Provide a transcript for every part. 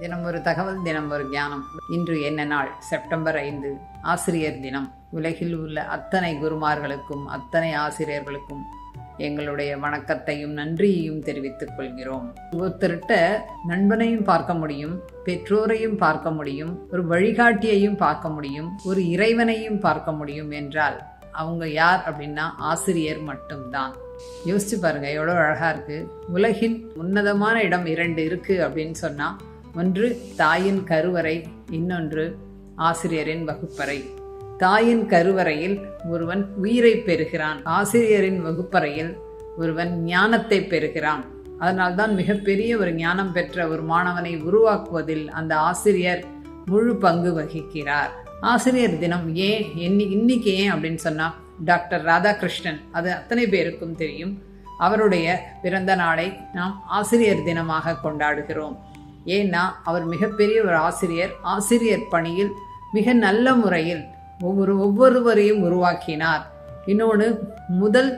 தினம் ஒரு தகவல் தினம் ஒரு ஞானம். இன்று என்ன நாள்? செப்டம்பர் ஐந்து ஆசிரியர் தினம். உலகில் உள்ள அத்தனை குருமார்களுக்கும் அத்தனை ஆசிரியர்களுக்கும் எங்களுடைய வணக்கத்தையும் நன்றியையும் தெரிவித்துக் கொள்கிறோம். ஒருத்தர்கிட்ட நண்பனையும் பார்க்க முடியும் பெற்றோரையும் பார்க்க முடியும் ஒரு வழிகாட்டியையும் பார்க்க முடியும் ஒரு இறைவனையும் பார்க்க முடியும் என்றால் அவங்க யார் அப்படின்னா ஆசிரியர் மட்டும்தான். யோசிச்சு பாருங்க எவ்வளோ அழகா இருக்கு. உலகின் உன்னதமான இடம் இரண்டு இருக்கு அப்படின்னு சொன்னா ஒன்று தாயின் கருவறை இன்னொன்று ஆசிரியரின் வகுப்பறை. தாயின் கருவறையில் ஒருவன் உயிரை பெறுகிறான். ஆசிரியரின் வகுப்பறையில் ஒருவன் ஞானத்தை பெறுகிறான். அதனால்தான் மிகப்பெரிய ஒரு ஞானம் பெற்ற ஒரு மாணவனை உருவாக்குவதில் அந்த ஆசிரியர் முழு பங்கு வகிக்கிறார். ஆசிரியர் தினம் ஏன் என்னி இன்னைக்கு ஏன் அப்படின்னு சொன்னால் டாக்டர் ராதாகிருஷ்ணன் அது அத்தனை பேருக்கும் தெரியும். அவருடைய பிறந்த நாளை நாம் ஆசிரியர் தினமாக கொண்டாடுகிறோம். ஏன்னா அவர் மிகப்பெரிய ஒரு ஆசிரியர் ஆசிரியர் பணியில் மிக நல்ல முறையில் ஒவ்வொரு ஒவ்வொருவரையும் உருவாக்கினார். இன்னொன்று முதல்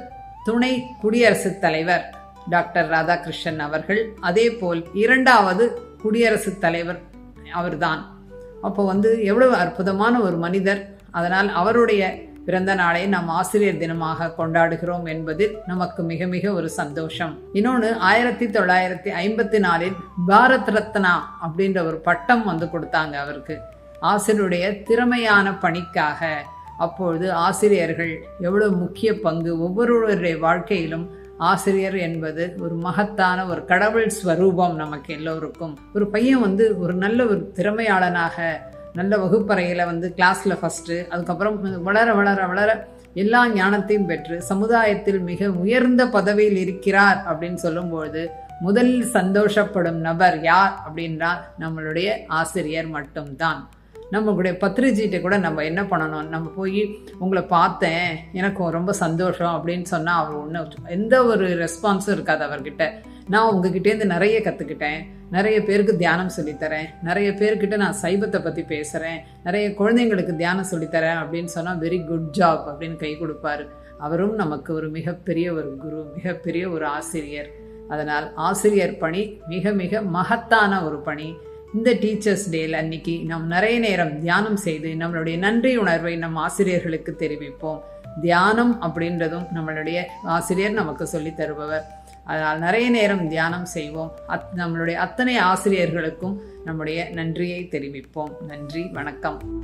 துணை குடியரசுத் தலைவர் டாக்டர் ராதாகிருஷ்ணன் அவர்கள் அதே போல் இரண்டாவது குடியரசுத் தலைவர் அவர்தான். அப்போ வந்து எவ்வளவு அற்புதமான ஒரு மனிதர். அதனால் அவருடைய பிறந்த நாளை நாம் ஆசிரியர் தினமாக கொண்டாடுகிறோம் என்பது நமக்கு மிக மிக ஒரு சந்தோஷம். இன்னொன்று ஆயிரத்தி தொள்ளாயிரத்தி ஐம்பத்தி நாலில் பாரத் ரத்னா அப்படின்ற ஒரு பட்டம் வந்து கொடுத்தாங்க அவருக்கு. ஆசிரியருடைய திறமையான பணிக்காக அப்பொழுது ஆசிரியர்கள் எவ்வளவு முக்கிய பங்கு ஒவ்வொருவருடைய வாழ்க்கையிலும் ஆசிரியர் என்பது ஒரு மகத்தான ஒரு கடவுள் ஸ்வரூபம் நமக்கு எல்லோருக்கும். ஒரு பையன் வந்து ஒரு நல்ல ஒரு திறமையாளனாக நல்ல வகுப்பறையில் வந்து கிளாஸில் ஃபஸ்ட்டு அதுக்கப்புறம் வளர வளர வளர எல்லா ஞானத்தையும் பெற்று சமுதாயத்தில் மிக உயர்ந்த பதவியில் இருக்கிறார் அப்படின்னு சொல்லும்பொழுது முதலில் சந்தோஷப்படும் நபர் யார் அப்படின்னா நம்மளுடைய ஆசிரியர் மட்டும்தான். நம்மளுடைய பத்திரிஜிட்ட கூட நம்ம என்ன பண்ணணும்? நம்ம போய் உங்களை பார்த்தேன் எனக்கு ரொம்ப சந்தோஷம் அப்படின்னு சொன்னால் அவர் ஒன்றும் எந்த ஒரு ரெஸ்பான்ஸும் இருக்காது அவர்கிட்ட. நான் உங்ககிட்டேருந்து நிறைய கற்றுக்கிட்டேன் நிறைய பேருக்கு தியானம் சொல்லித்தரேன். நிறைய பேர்கிட்ட நான் சைபத்தை பற்றி பேசுகிறேன் நிறைய குழந்தைங்களுக்கு தியானம் சொல்லித்தரேன் அப்படின்னு சொன்னால் வெரி குட் ஜாப் அப்படின்னு கை கொடுப்பாரு. அவரும் நமக்கு ஒரு மிகப்பெரிய ஒரு குரு மிகப்பெரிய ஒரு ஆசிரியர். அதனால் ஆசிரியர் பணி மிக மிக மகத்தான ஒரு பணி. இந்த டீச்சர்ஸ் டேல அன்னைக்கு நாம் நிறைய நேரம் தியானம் செய்து நம்மளுடைய நன்றி உணர்வை நம் ஆசிரியர்களுக்கு தெரிவிப்போம். தியானம் அப்படின்றதும் நம்மளுடைய ஆசிரியர் நமக்கு சொல்லி தருபவர். அதனால் நிறைய நேரம் தியானம் செய்வோம். அத் நம்மளுடைய அத்தனை ஆசிரியர்களுக்கும் நம்முடைய நன்றியை தெரிவிப்போம். நன்றி வணக்கம்.